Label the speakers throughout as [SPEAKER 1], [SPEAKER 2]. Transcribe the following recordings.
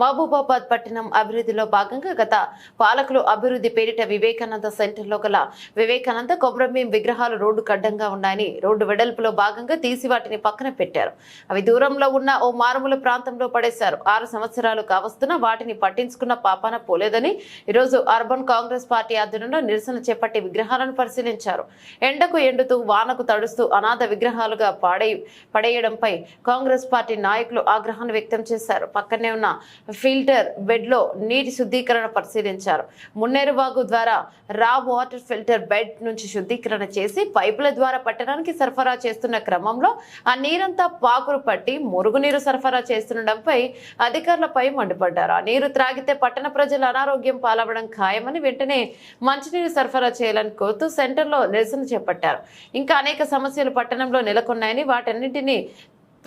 [SPEAKER 1] మహబూబాబాద్ పట్టణం అభివృద్ధిలో భాగంగా గత పాలకులు అభివృద్ధి పేరిట వివేకానంద సెంటర్లో గల వివేకానంద కొమరంభీం విగ్రహాలు రోడ్డు కడ్డంగా ఉన్నాయని రోడ్డు వెడల్పులో భాగంగా తీసి వాటిని పక్కన పెట్టారు. అవి దూరంలో ఉన్న ఓ మారుమూల ప్రాంతంలో పడేశారు. ఆరు సంవత్సరాలు కావస్తున్న వాటిని పట్టించుకున్న పాపాన పోలేదని ఈరోజు అర్బన్ కాంగ్రెస్ పార్టీ ఆధ్వర్యంలో నిరసన చేపట్టి విగ్రహాలను పరిశీలించారు. ఎండకు ఎండుతూ వానకు తడుస్తూ అనాథ విగ్రహాలుగా పాడే పడేయడంపై కాంగ్రెస్ పార్టీ నాయకులు ఆగ్రహాన్ని వ్యక్తం చేశారు. పక్కనే ఉన్న ఫిల్టర్ బెడ్లో నీటి శుద్ధీకరణ పరిశీలించారు. మున్నేరుబాగు ద్వారా రా వాటర్ ఫిల్టర్ బెడ్ నుంచి శుద్ధీకరణ చేసి పైపుల ద్వారా పట్టణానికి సరఫరా చేస్తున్న క్రమంలో ఆ నీరంతా పాకురు పట్టి మురుగునీరు సరఫరా చేస్తుండడంపై అధికారులపై మండిపడ్డారు. ఆ నీరు త్రాగితే పట్టణ ప్రజలు అనారోగ్యం పాలవడం ఖాయమని వెంటనే మంచినీరు సరఫరా చేయాలని కోరుతూ సెంటర్లో నిరసన చేపట్టారు. ఇంకా అనేక సమస్యలు పట్టణంలో నెలకొన్నాయని వాటన్నింటినీ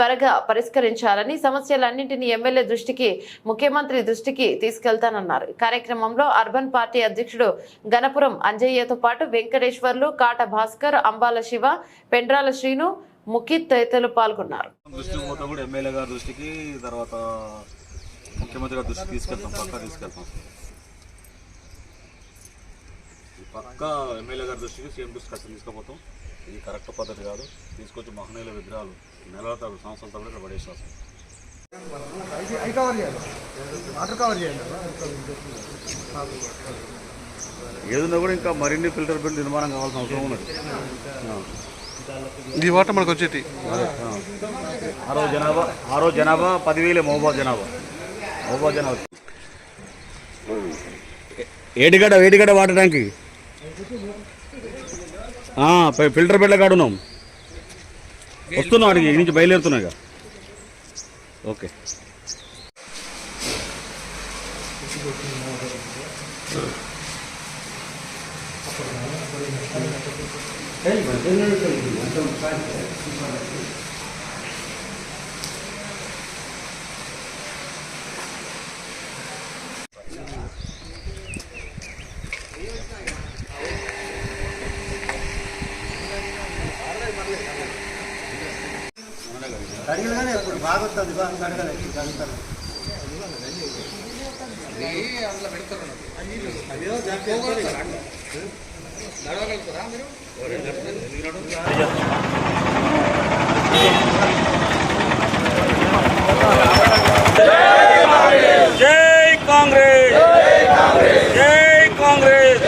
[SPEAKER 1] త్వరగా పరిష్కరించాలని సమస్యలన్నింటినీ ఎమ్మెల్యే దృష్టికి ముఖ్యమంత్రి దృష్టికి తీసుకెళ్తానన్నారు. కార్యక్రమంలో అర్బన్ పార్టీ అధ్యక్షుడు గణపురం అంజయ్యతో పాటు వెంకటేశ్వర్లు కాట భాస్కర్ అంబాల శివ పెండ్రాల శ్రీను ముఖిత్ తదితరులు పాల్గొన్నారు.
[SPEAKER 2] దృష్టికి ఎమ్మెల్యే గారి దృష్టికి తర్వాత ముఖ్యమంత్రి గారి దృష్టికి తీసుకెళ్తాం పక్కా తీసుకెళ్తాం. పక్కా ఎమ్మెల్యే గారి దృష్టికి సీఎం దృష్టికి అసలు తీసుకుపోతాం. ఇది కరెక్ట్ పద్ధతి కాదు. తీసుకొచ్చి మహనీయుల విగ్రహాలు నెలల తరబడి సంవత్సరాల తరబడి ఇక్కడ ఏదన్నా కూడా ఇంకా మరిన్ని ఫిల్టర్ బిల్ నిర్మాణం కావాల్సిన అవసరం ఉన్నది.
[SPEAKER 3] ఈ వాటర్ మనకు వచ్చేటి
[SPEAKER 2] ఆరో జనాభా ఆరో జనాభా పదివేలే మహబూబాద్ జనాభా. మహబూబాద్ జనాభా. ఏటిగడ ఏటిగడ వాటర్ ట్యాంక్ ఫిల్టర్ బెడ్ల కాడ ఉన్నాం వస్తున్నాం అడిగి ఈ నుంచి బయలుదేరుతున్నాయి ఇక. ఓకే
[SPEAKER 4] అడిగినగానే ఇప్పుడు బాగా వస్తుంది బాగా అడగలేదు అడుగుతారు
[SPEAKER 2] జై కాంగ్రెస్ జై కాంగ్రెస్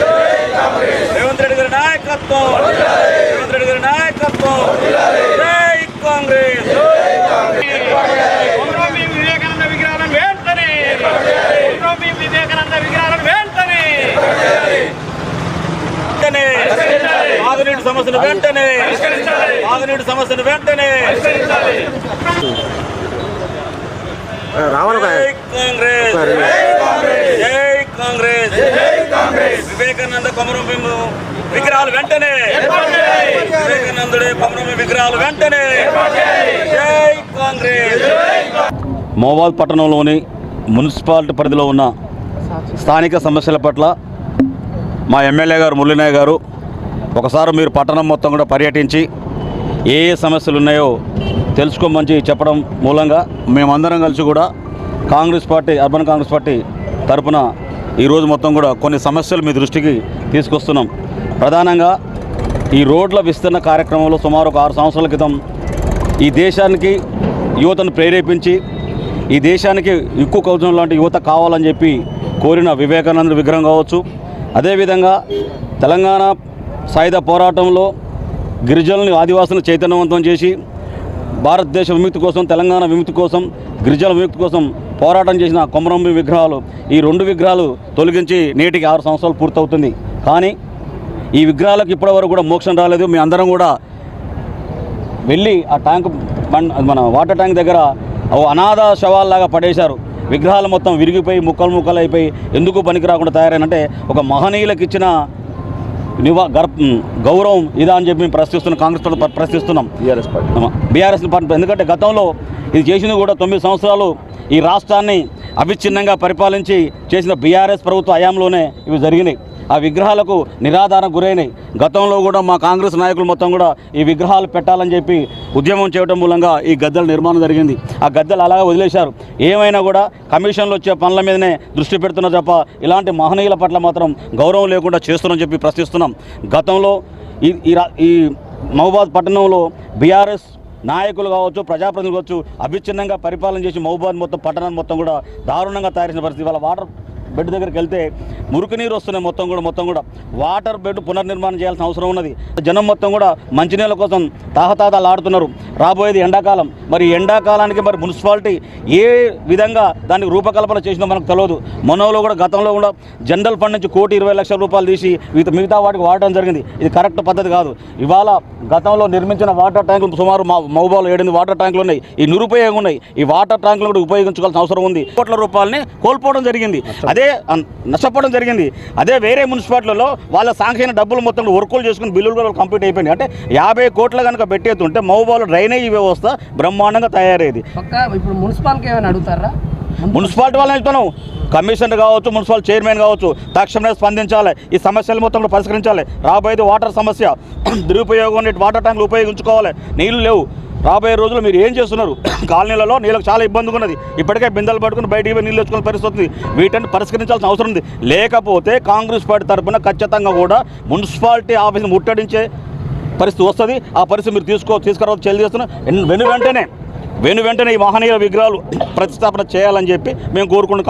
[SPEAKER 2] రేవంత్ రెడ్డి గారి నాయకత్వం రేవంత్ రెడ్డి గారి నాయకత్వం జై కాంగ్రెస్
[SPEAKER 5] కొమరంభీం వివేకానంద విగ్రహాలను వెంటనే కొమరంభీం వివేకానంద విగ్రహాలను వెంటనే
[SPEAKER 2] వెంటనే తాగునీటి సమస్యను వెంటనే తాగునీటి సమస్యను వెంటనే. జై కాంగ్రెస్. జై కాంగ్రెస్. వివేకానంద కొమరం విగ్రహాలు వెంటనే. వివేకానందుడే కొమరం విగ్రహాలు వెంటనే. జై కాంగ్రెస్. మోబాద్ పట్టణంలోని మున్సిపాలిటీ పరిధిలో ఉన్న స్థానిక సమస్యల పట్ల మా ఎమ్మెల్యే గారు మురళీనాయ్ గారు ఒకసారి మీరు పట్టణం మొత్తం కూడా పర్యటించి ఏ ఏ సమస్యలు ఉన్నాయో తెలుసుకోమని చెప్పడం మూలంగా మేమందరం కలిసి కూడా Congress party urban Congress party తరపున ఈరోజు మొత్తం కూడా కొన్ని సమస్యలు మీ దృష్టికి తీసుకొస్తున్నాం. ప్రధానంగా ఈ రోడ్ల విస్తరణ కార్యక్రమంలో సుమారు ఒక ఆరు సంవత్సరాల క్రితం ఈ దేశానికి యువతను ప్రేరేపించి ఈ దేశానికి ఎక్కువ కౌజం లాంటి యువత కావాలని చెప్పి కోరిన వివేకానంద విగ్రహం కావచ్చు. అదేవిధంగా తెలంగాణ సాయుధ పోరాటంలో గిరిజనులను ఆదివాసులను చైతన్యవంతం చేసి భారతదేశ విముక్తి కోసం తెలంగాణ విముక్తి కోసం గిరిజన విముక్తి కోసం పోరాటం చేసిన కొమరంబి విగ్రహాలు ఈ రెండు విగ్రహాలు తొలగించి నేటికి ఆరు సంవత్సరాలు పూర్తవుతుంది. కానీ ఈ విగ్రహాలకు ఇప్పటివరకు కూడా మోక్షం రాలేదు. మీ అందరం కూడా వెళ్ళి ఆ ట్యాంక్ మన వాటర్ ట్యాంక్ దగ్గర ఓ అనాథ శవాల్లాగా పడేశారు. విగ్రహాలు మొత్తం విరిగిపోయి ముక్కలు ముక్కలు అయిపోయి ఎందుకు పనికి రాకుండా తయారైనంటే ఒక మహనీయులకు ఇచ్చిన నివా గర్ గౌరవం ఇదా అని చెప్పి మేము ప్రశ్నిస్తున్నాం కాంగ్రెస్ పార్టీ ప్ర- ప్రశ్నిస్తున్నాం. బీఆర్ఎస్ పార్టీ. బీఆర్ఎస్ పార్టీ ఎందుకంటే గతంలో ఇది చేసింది కూడా తొమ్మిది సంవత్సరాలు ఈ రాష్ట్రాన్ని అవిచ్ఛిన్నంగా పరిపాలించి చేసిన బీఆర్ఎస్ ప్రభుత్వ హయాంలోనే ఇవి జరిగినాయి. ఆ విగ్రహాలకు నిరాధారం గురైనాయి గతంలో కూడా మా కాంగ్రెస్ నాయకులు మొత్తం కూడా ఈ విగ్రహాలు పెట్టాలని చెప్పి ఉద్యమం చేయడం మూలంగా ఈ గద్దెల నిర్మాణం జరిగింది. ఆ గద్దెలు అలాగే వదిలేశారు. ఏమైనా కూడా కమిషన్లు వచ్చే పనుల మీదనే దృష్టి పెడుతున్నారు తప్ప ఇలాంటి మహనీయుల పట్ల మాత్రం గౌరవం లేకుండా చేస్తున్నామని చెప్పి ప్రశ్నిస్తున్నాం. గతంలో ఈ ఈ మహబాద్ పట్టణంలో బీఆర్ఎస్ నాయకులు కావచ్చు ప్రజాప్రతినిధులు కావచ్చు అవిచ్ఛిన్నంగా పరిపాలన చేసి మహబాద్ మొత్తం పట్టణాన్ని మొత్తం కూడా దారుణంగా తయారు చేసిన పరిస్థితి. వాళ్ళ వాటర్ బెడ్ దగ్గరికి వెళ్తే మురికి నీరు వస్తున్నాయి మొత్తం కూడా మొత్తం కూడా. వాటర్ బెడ్ పునర్నిర్మాణం చేయాల్సిన అవసరం ఉన్నది. జనం మొత్తం కూడా మంచినీళ్ళ కోసం తాహతాదాలు ఆడుతున్నారు. రాబోయేది ఎండాకాలం. మరి ఎండాకాలానికి మరి మున్సిపాలిటీ ఏ విధంగా దానికి రూపకల్పన చేసిందో మనకు తెలియదు మనోలో కూడా గతంలో కూడా జనరల్ ఫండ్ నుంచి కోటి ఇరవై లక్షల రూపాయలు తీసి మిగతా మిగతా వాటికి వాడడం జరిగింది. ఇది కరెక్ట్ పద్ధతి కాదు. ఇవాళ గతంలో నిర్మించిన వాటర్ ట్యాంకులు సుమారు మా మౌబాలో ఏడెనిమిది వాటర్ ట్యాంకులు ఉన్నాయి. ఈ నిరుపయోగం ఉన్నాయి. ఈ వాటర్ ట్యాంకులు కూడా ఉపయోగించుకోవాల్సిన అవసరం ఉంది. కోట్ల రూపాయలని కోల్పోవడం జరిగింది. అదే అన్- నష్టపోవడం జరిగింది. అదే వేరే మున్సిపాలిటీలో వాళ్ళ సాంఖ్యమైన డబ్బులు మొత్తం వర్కులు చేసుకుని బిల్లులు కూడా కంప్లీట్ అయిపోయినాయి. అంటే యాభై కోట్ల కనుక పెట్టేస్తుంటే మౌబాలో డ్రైనేజీ వ్యవస్థ బ్రహ్మాండంగా తయారయ్యేది
[SPEAKER 3] ఇప్పుడు మున్సిపాలిటీ ఏమైనా అడుగుతారా?
[SPEAKER 2] మున్సిపాలిటీ వాళ్ళని వెళ్తున్నాం. కమిషనర్ కావచ్చు మున్సిపల్ చైర్మన్ కావచ్చు తక్షణమే స్పందించాలి. ఈ సమస్యలు మొత్తం కూడా పరిష్కరించాలి. రాబోయేది వాటర్ సమస్య. దురుపయోగం వాటర్ ట్యాంకులు ఉపయోగించుకోవాలి. నీళ్ళు లేవు. రాబోయే రోజుల్లో మీరు ఏం చేస్తున్నారు? కాలనీలలో నీళ్ళకి చాలా ఇబ్బందిగా ఉన్నది. ఇప్పటికే బిందెలు పట్టుకుని బయటికి పోయి నీళ్ళు తెచ్చుకునే పరిస్థితి ఉంది వీటిని పరిష్కరించాల్సిన అవసరం ఉంది. లేకపోతే కాంగ్రెస్ పార్టీ తరఫున ఖచ్చితంగా కూడా మున్సిపాలిటీ ఆఫీస్ని ముట్టడించే పరిస్థితి వస్తుంది. ఆ పరిస్థితి మీరు తీసుకో తీసుకురావచ్చు చెల్లి వెను వెంటనే వెను వెంటనే ఈ మహనీయుల విగ్రహాలు ప్రతిష్టాపన చేయాలని చెప్పి మేము కోరుకుంటున్నాం.